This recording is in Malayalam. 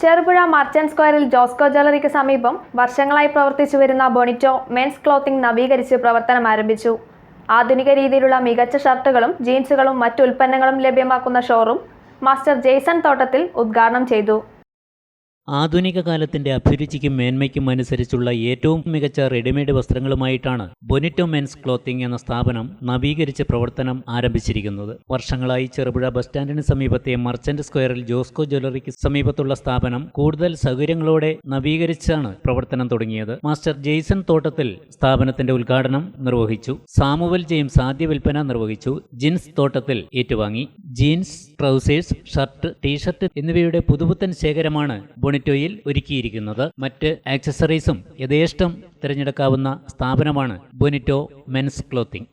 ചെറുപുഴ മർച്ചന്റ് സ്ക്വയറിൽ ജോസ്കോ ജ്വല്ലറിക്ക് സമീപം വർഷങ്ങളായി പ്രവർത്തിച്ചു വരുന്ന ബൊണിറ്റോ മെൻസ് ക്ലോത്തിംഗ് നവീകരിച്ച് പ്രവർത്തനം ആരംഭിച്ചു. ആധുനിക രീതിയിലുള്ള മികച്ച ഷർട്ടുകളും ജീൻസുകളും മറ്റു ഉൽപ്പന്നങ്ങളും ലഭ്യമാക്കുന്ന ഷോറൂം മാസ്റ്റർ ജെയ്സൺ തോട്ടത്തിൽ ഉദ്ഘാടനം ചെയ്തു. ആധുനിക കാലത്തിന്റെ അഭിരുചിക്കും മേന്മയ്ക്കും അനുസരിച്ചുള്ള ഏറ്റവും മികച്ച റെഡിമെയ്ഡ് വസ്ത്രങ്ങളുമായിട്ടാണ് ബൊനിറ്റോ മെൻസ് ക്ലോത്തിംഗ് എന്ന സ്ഥാപനം നവീകരിച്ച് പ്രവർത്തനം ആരംഭിച്ചിരിക്കുന്നത്. വർഷങ്ങളായി ചെറുപുഴ ബസ് സ്റ്റാൻഡിന് സമീപത്തെ മർച്ചന്റ് സ്ക്വയറിൽ ജോസ്കോ ജ്വല്ലറിക്ക് സമീപത്തുള്ള സ്ഥാപനം കൂടുതൽ സൗകര്യങ്ങളോടെ നവീകരിച്ചാണ് പ്രവർത്തനം തുടങ്ങിയത്. മാസ്റ്റർ ജെയ്സൺ തോട്ടത്തിൽ സ്ഥാപനത്തിന്റെ ഉദ്ഘാടനം നിർവഹിച്ചു. സാമുവൽ ജെയിംസ് ആദ്യ വിൽപ്പന നിർവഹിച്ചു. ജീൻസ് തോട്ടത്തിൽ ഏറ്റുവാങ്ങി. ജീൻസ് ട്രൗസേഴ്സ് ഷർട്ട് ടീഷർട്ട് എന്നിവയുടെ പുതുപുത്തൻ ശേഖരമാണ് ബൊണിറ്റോയിൽ ഒരുക്കിയിരിക്കുന്നത് മറ്റ് ആക്സസറീസും യഥേഷ്ടം തിരഞ്ഞെടുക്കാവുന്ന സ്ഥാപനമാണ് ബൊനിറ്റോ മെൻസ് ക്ലോത്തിംഗ്